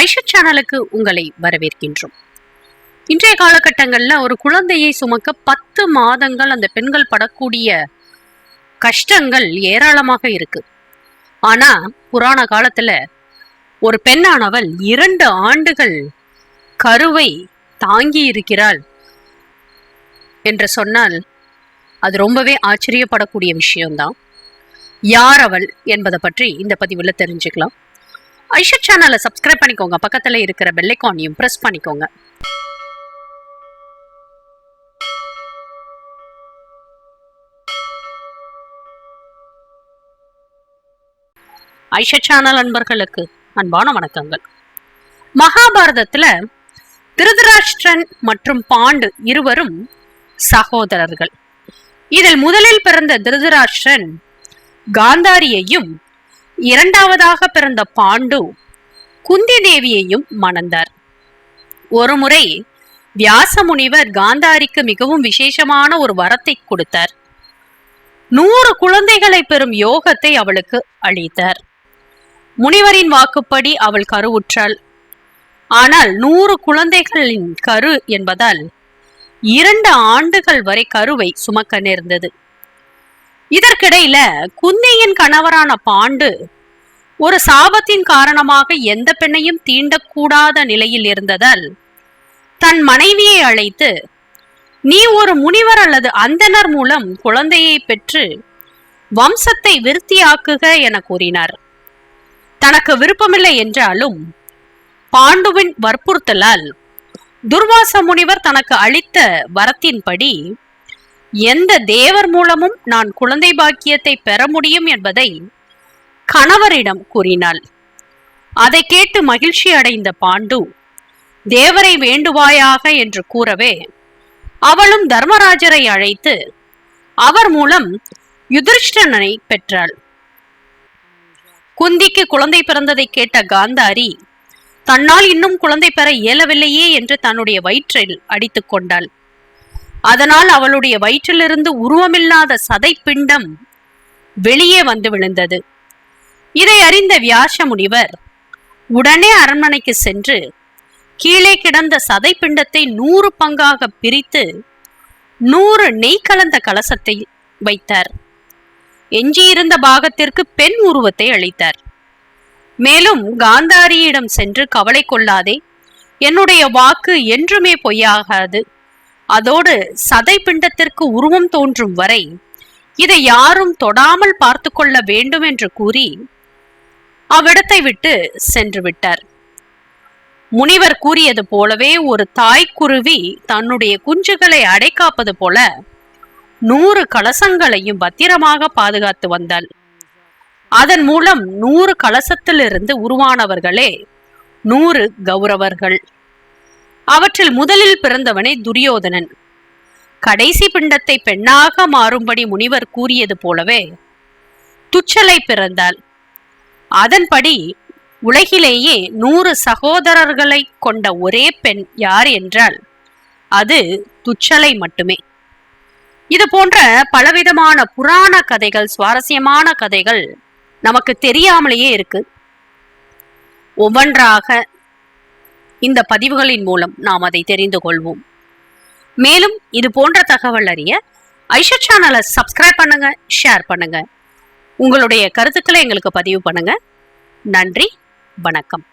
ஐஷா சேனலுக்கு உங்களை வரவேற்கின்றோம். இன்றைய காலகட்டங்களில் ஒரு குழந்தையை சுமக்க பத்து மாதங்கள் அந்த பெண்கள் படக்கூடிய கஷ்டங்கள் ஏராளமாக இருக்கு. ஆனா புராண காலத்துல ஒரு பெண்ணானவள் இரண்டு ஆண்டுகள் கருவை தாங்கி இருக்கிறாள் என்று சொன்னால் அது ரொம்பவே ஆச்சரியப்படக்கூடிய விஷயம்தான். யார் அவள் என்பதை பற்றி இந்த பதிவில் தெரிஞ்சுக்கலாம். ஐஷா சேனலை சப்ஸ்கிரைப் பண்ணிக்கோங்க. பக்கத்தில் இருக்கிற பெல்லைக்கானையும் ப்ரெஸ் பண்ணிக்கோங்க. ஐஷா சேனல் அன்பர்களுக்கு அன்பான வணக்கங்கள். மகாபாரதத்துல திருதராஷ்டிரன் மற்றும் பாண்டு இருவரும் சகோதரர்கள். இதில் முதலில் பிறந்த திருதராஷ்டிரன் காந்தாரியையும் இரண்டாவதாக பிறந்த பாண்டு குந்தி தேவியையும் மணந்தார் ஒருமுறை வியாச முனிவர் காந்தாரிக்கு மிகவும் விசேஷமான ஒரு வரத்தை கொடுத்தார். நூறு குழந்தைகளை பெறும் யோகத்தை அவளுக்கு அளித்தார். முனிவரின் வாக்குப்படி அவள் கருவுற்றாள். ஆனால் நூறு குழந்தைகளின் கரு என்பதால் இரண்டு ஆண்டுகள் வரை கருவை சுமக்க நேர்ந்தது. இதற்கிடையில குந்தியின் கணவரான பாண்டு ஒரு சாபத்தின் காரணமாக எந்த பெண்ணையும் தீண்டக்கூடாத நிலையில் இருந்ததால் தன் மனைவியை அழைத்து நீ ஒரு முனிவர் அல்லது அந்தனர் மூலம் குழந்தையை பெற்று வம்சத்தை விருத்தியாக்குக என கூறினார். தனக்கு விருப்பமில்லை என்றாலும் பாண்டுவின் வற்புறுத்தலால் துர்வாச முனிவர் தனக்கு அளித்த வரத்தின்படி எந்த தேவர் மூலமும் நான் குழந்தை பாக்கியத்தை பெற முடியும் என்பதை கணவரிடம் கூறினாள். அதை கேட்டு மகிழ்ச்சி அடைந்த பாண்டு தேவரை வேண்டுவாயாக என்று கூறவே அவளும் தர்மராஜரை அழைத்து அவர் மூலம் யுதிர்ஷ்டனை பெற்றாள். குந்திக்கு குழந்தை பிறந்ததை கேட்ட காந்தாரி தன்னால் இன்னும் குழந்தை பெற இயலவில்லையே என்று தன்னுடைய வயிற்றில் அடித்துக் கொண்டாள். அதனால் அவளுடைய வயிற்றிலிருந்து உருவமில்லாத சதை பிண்டம் வெளியே வந்து விழுந்தது. இதை அறிந்த வியாச முனிவர் உடனே அரண்மனைக்கு சென்று கீழே கிடந்த சதை பிண்டத்தை நூறு பங்காக பிரித்து நூறு நெய் கலந்த கலசத்தை வைத்தார். எஞ்சியிருந்த பாகத்திற்கு பெண் உருவத்தை அளித்தார். மேலும் காந்தாரியிடம் சென்று கவலை கொள்ளாதே என்னுடைய வாக்கு என்றுமே பொய்யாகாது. அதோடு சதை பிண்டத்திற்கு உருவம் தோன்றும் வரை இதை யாரும் தொடாமல் பார்த்து கொள்ள வேண்டும் என்று கூறி அவ்விடத்தை விட்டு சென்று விட்டார். முனிவர் கூறியது போலவே ஒரு தாய்க்குருவி தன்னுடைய குஞ்சுகளை அடைக்காப்பது போல நூறு கலசங்களையும் பத்திரமாக பாதுகாத்து வந்தாள். அதன் மூலம் நூறு கலசத்திலிருந்து உருவானவர்களே நூறு கௌரவர்கள். அவற்றில் முதலில் பிறந்தவனே துரியோதனன். கடைசி பிண்டத்தை பெண்ணாக மாறும்படி முனிவர் கூறியது போலவே துச்சலை பிறந்தாள். அதன்படி உலகிலேயே நூறு சகோதரர்களை கொண்ட ஒரே பெண் யார் என்றால் அது துச்சலை மட்டுமே. இது போன்ற பலவிதமான புராண கதைகள் சுவாரஸ்யமான கதைகள் நமக்கு தெரியாமலேயே இருக்கு. ஒவ்வொன்றாக இந்த பதிவுகளின் மூலம் நாம் அதை தெரிந்து கொள்வோம். மேலும் இது போன்ற தகவல் அறிய ஐஷா சேனலை சப்ஸ்கிரைப் பண்ணுங்க ஷேர் பண்ணுங்க. உங்களுடைய கருத்துக்களை எங்களுக்கு பதிவு பண்ணுங்க. நன்றி வணக்கம்.